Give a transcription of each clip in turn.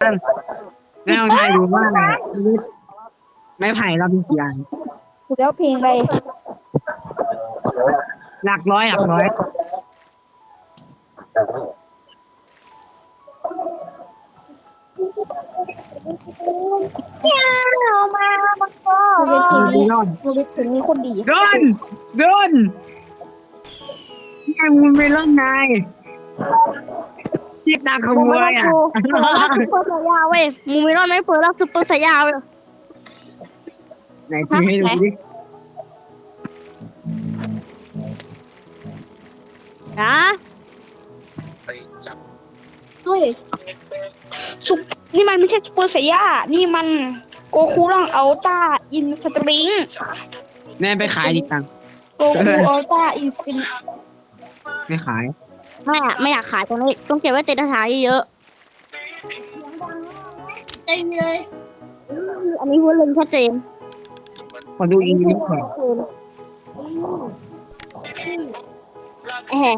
แล้วลองทายดูว่าไม้ไผ่เรามีกี่อันแล้วเพลงอะไรหลักร้อยหลักร้อยเอามาบังกอมีรอดโมลิถึงนี่คนดีโดนโดนยังมึงไม่รอดนาย ที่ตาขโมยอะซุปเปอร์สายาเว้ยมูไม่รอดไม่เปิดรับซุปเปอร์สายาเว้ยไหนพี่ให้ดูดินะเฮ้ยซุปนี่มันไม่ใช่ซุปเปอร์สายานี่มันโกคูร่างอัลต้าอินสตริงแน่ไปขายดิตังโกคูอัลต้าอินสตริงไม่ขาย ไม่อะไม่อยากขายตรงนี้ ต้องเก็บไว้ติดราคาเยอะเต็มเลยๆอันนี้พูดเรื่องชัดเจนขอดูอีกนิดหน่อยแอะ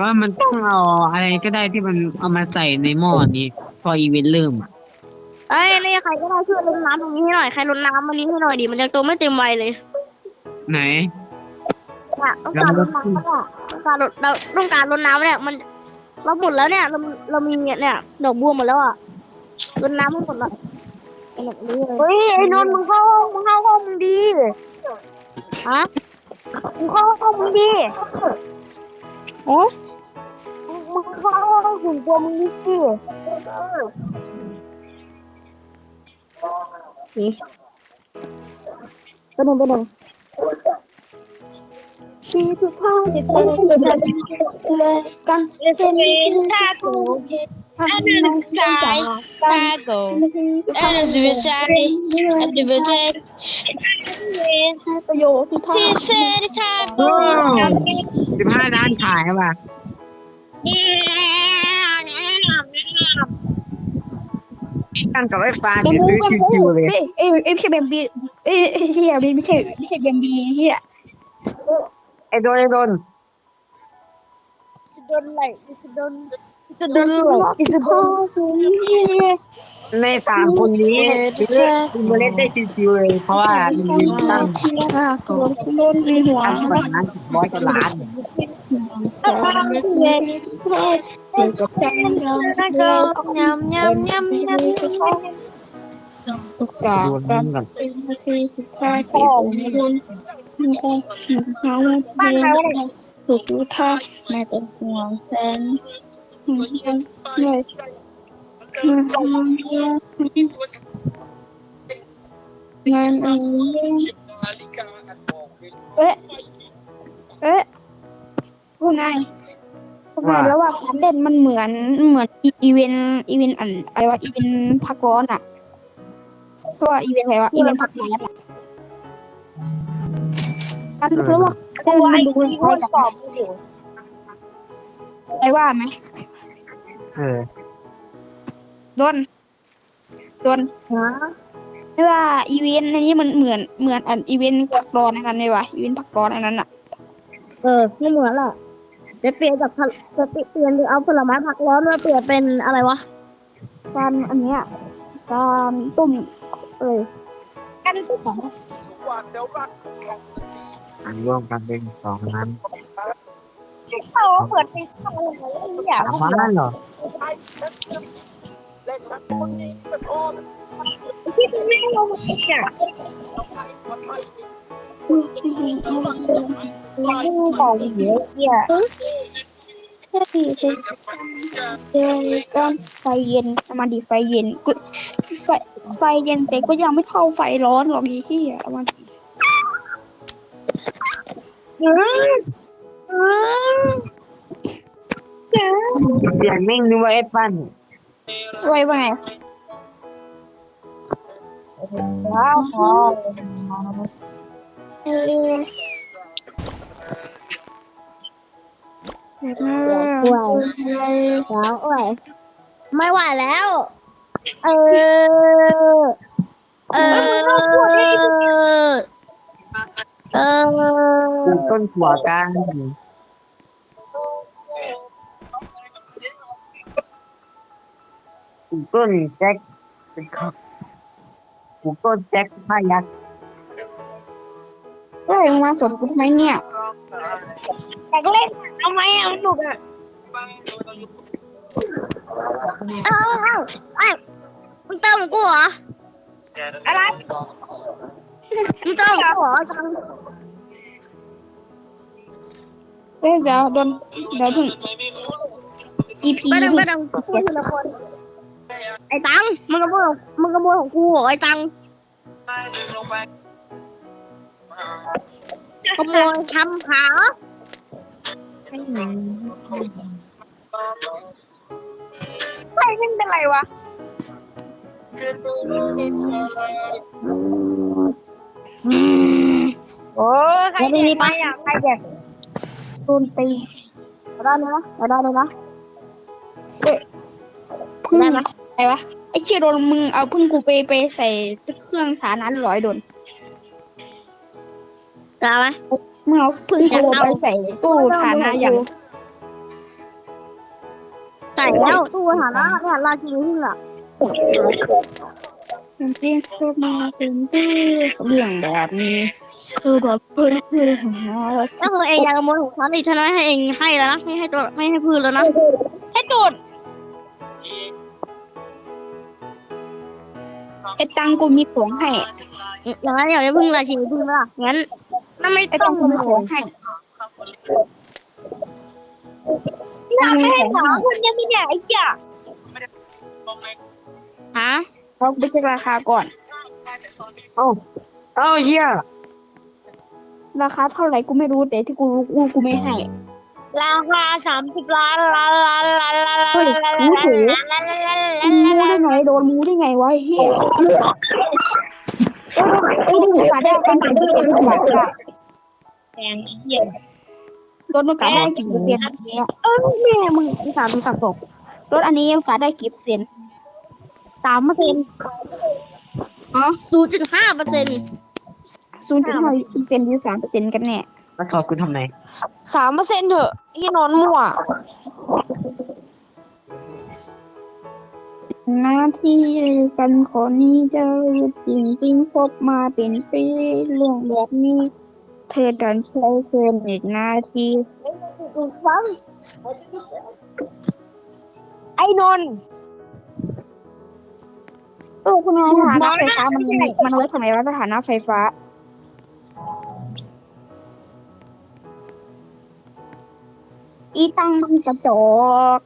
ว่ามันต้องเอาอะไรก็ได้ที่มันเอามาใส่ในหม้อนี้พออีเวนต์เริ่มอะเอ้ยนี่ใครก็ได้ช่วยลดน้ำตรงนี้ให้หน่อย ใครลดน้ำมานี้ให้หน่อยดิ มันจะตัวไม่เต็มวัยเลย ไหนอะต้องการลดน้ำเนี่ยต้องการลดเราต้องการลดน้ำเนี่ยมันเราหมดแล้วเนี่ย เราเรามีเนี่ยเนี่ยดอกบัวหมดแล้วอะลดน้ำไม่หมดละเฮ้ยไอ้นนท์มึงเข้าห้องมึงเข้าห้องมึงดีฮะมึงเข้าห้องมึงดีโอ้มึงเข้าห้องส่วนตัวมึงดีสินี่ไปหนึ่งไปหนึ่ง ชีทุกข้าวที่เธอเป็นเลยกันจะมีทากูทำให้มันสาย Tago. Anniversary. Anniversary. ประโยชน์ที่พ่อ She said โอ้สิบห้าด้านขายป่ะตั้งกับไอ้ฟ้าเดี๋ยวบูซื้อแบมบูคิวๆเลยเอ้ยเอ้ยเอ้ยไม่ใช่แบมบีเอ้ยเฮียไม่ใช่ไม่ใช่แบมบีเฮีย โดนไอ้โดน It's done like it's done. It's done like it's พ่อ done. คุณเฮียในสามคนนี้ซื้ออิมเมเลสได้คิวๆเลยเพราะว่ามีตั้งตัวคุณโดนมีหัวตั้งกว่านั้นร้อยกว่าล้าน Taco. โอกาสดูกันั่นนก่อนเป็นที่สุดท้ายของคุณมีความหิวเขาบ้านเราถูกท่าไม่เป็นห่วงแฟนเลยงานเองเอ๊ะเอ๊ะผู้นายผู้นายแล้วว่าการเล่นมันเหมือนเหมือนอีเวนต์อีเวนต์อันอะไรวะอีเวนต์พักร้อนอะ ตัวอีเวนต์อะไรวะอีเวนต์พักร้อนอะการรู้ว่าเล่นมันดูคล้ายกันไอ้ว่าไหมเออโดนโดนไม่ว่าอีเวนต์อันนี้มันเหมือนเหมือนอันอีเวนต์พักร้อนอันนั้นเลยวะอีเวนต์พักร้อนอันนั้นอะเออไม่เหมือนหรอกจะเปลี่ยนจากผลจะเปลี่ยนหรือเอาผลไม้ผักร้อนมาเปลี่ยนเป็นอะไรวะการอันเนี้ยการต้ม เอ้ยการต้มของอันร่วมกันเป็นสองนั้นเขาเปิดเป็นข้าวอะไรอย่างสามล้านเหรอที่ไม่ลงอีกอะของเยอะแยะแค่ดีคือเจอกันไฟเย็นมาดีไฟเย็นกูไฟ ไฟเย็นแต่ก็ยังไม่เท่าไฟร้อนหรอกอีที่อะมันเสียงแม่งนึกว่าไอ้ปั้นไว้ว่าไงว้าวพอเออแล้วโอ้ยไม่ไหวแล้ว เออ เออ เออต้นถั่วกันปลูกต้นแจ็คเป็นครับปลูกต้นแจ็คพายักษ์เฮ้ยมาสวนกูทำไมเนี่ยอยากเล่นทำไมอะมันสนุกอะ เอ้าเอ้าเอา มึงเติมของกูเหรอ อะไร มึงเติมของกูเหรอจังเฮ้ยเดี๋ยวโดนเดี๋ยวถึง EP ไปดังไปดังพูดทีละคน ไอ้ตังมึงขโมยของมึงขโมยของกูเหรอไอ้ตังขโมยทำขาใครเป็นเป็นไรวะ โอ้ใครเด็กไปอะใครเด็กโดนตีเอาได้เลยนะเอาได้เลยนะเอ๊ะพึ่งอะไรวะไอ้เชี่ยโดนมึงเอาพึ่งกูไปไปใส่เครื่องสานั้นร้อยโดนได้ไหมมึงเอาพึ่งกูไปใส่ตู้ฐานะอย่างใส่แล้วตู้ฐานะเนี่ยราชินีพึ่งอะ มันเป็นโคตรมาเป็นที่เรื่องแบบนี้คือแบบเพื่อนเพื่อนของเราก็คือเองอยากขโมยของฉันอีกฉันไม่ให้เองให้แล้วนะไม่ให้ตัวไม่ให้พืชแล้วนะให้ตูดไอ้ตังกูมีของให้อย่างนั้นอย่าไปพึ่งราชินีพึ่งละงั้นนั่นไม่ไอต้ตัองกูมีของให้อยากให้หมอคุณยังไม่ใหญ่ไอ้เหี้ย ฮะเราไปเช็คราคาก่อน เอ้าเอ้าเฮียราคาเท่าไหร่กูไม่รู้แต่ที่กูรู้กูกูไม่ให้ ราคาสามสิบล้านล้านล้านล้านล้านล้านเฮ้ยล้านรู้หูล้านล้านล้านมึงรู้ได้ไงโดนมูได้ไงวะไอ้เฮียไอ้ดูขาได้กันกี่เปอร์เซ็นต์กว่าแพงเหี้ยรถมันกาได้กี่เปอร์เซ็นต์เนี่ยเออแม่มึงที่สามสักตกรถอันนี้กาได้กี่เปอร์เซ็นต์ สามเปอร์เซ็นต์อ๋อศูนย์จุดห้าเปอร์เซ็นต์ศูนย์จุดห้าเปอร์เซ็นต์หรือสามเปอร์เซ็นต์กันแน่มาสอบกูทำไมสามเปอร์เซ็นต์เถอะที่นอนมั่วหน้าที่กันคนนี้จะจริงจริงๆพบมาเป็นปีเรื่องแบบนี้เธอดันใช้เกินอีกนาทีไอ้นนท์ เออคุณนายสถานะไฟฟ้ามันมันไว้ทำไมวะสถานะไฟฟ้า อีตังมันกระจอก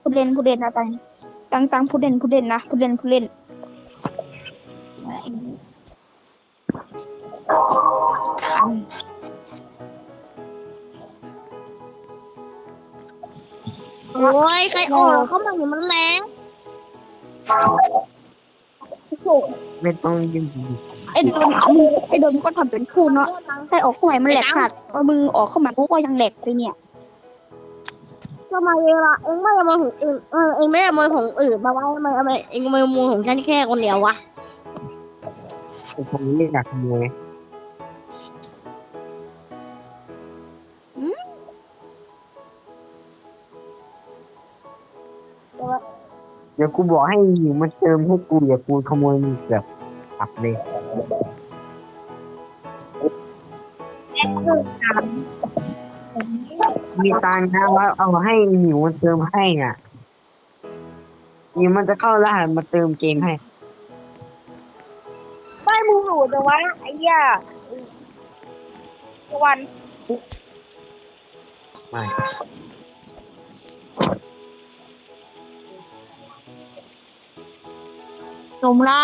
ผู้เล่นผู้เล่นนะตังตังตังผู้เล่นผู้เล่นนะผู้เล่นผู้เล่นโอ้ยใครออกเข้ามาเห็นมันแรง ไม่ต้องยืมไอ้โดนมึงไอ้โดนก็ทำเป็นคู่เนาะใช่ออกเข้ามามันแหลกขาดว่ามึงออกเข้ามากูก็ยังแหลกเลยเนี่ยทำไมเองล่ะเองไม่ขโมยของเองเออเองไม่ขโมยของอื่นมาไว้ทำไมทำไมเองขโมยของฉันแค่คนเดียววะไอ้คนนี้ไม่อยากขโมย เดี๋ยวกูบอกให้หญิงมาเติมให้กูอย่ากูขโมยมึงแบบอับเลยมีตังค์นะว่าเอาให้หมิวมันเติมให้อะหมิวมันจะเข้ารหัสมาเติมเกมให้ไม่มึงหลุดจังวะไอ้เหี้ยวันไม่ สมละ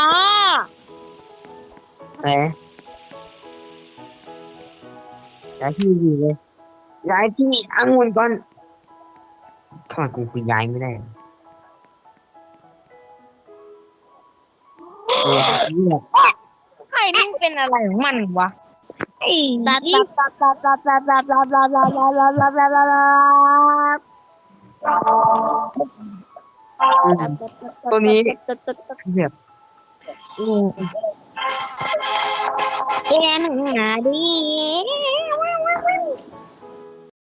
แต่ย้ายที่อยู่เลยย้ายที่องุ่นก่อนทำไมกูกูย้ายไม่ได้เออเนี่ยไอ้นี่เป็นอะไรของมันวะไอ้ตัดนี่ตัดตัดตัดตัดตัดตัดตัดตัดตัดตัดตัดตัดตัดตัดอืมตัวนี้แบบ Ừ. Em Yeah, đi. not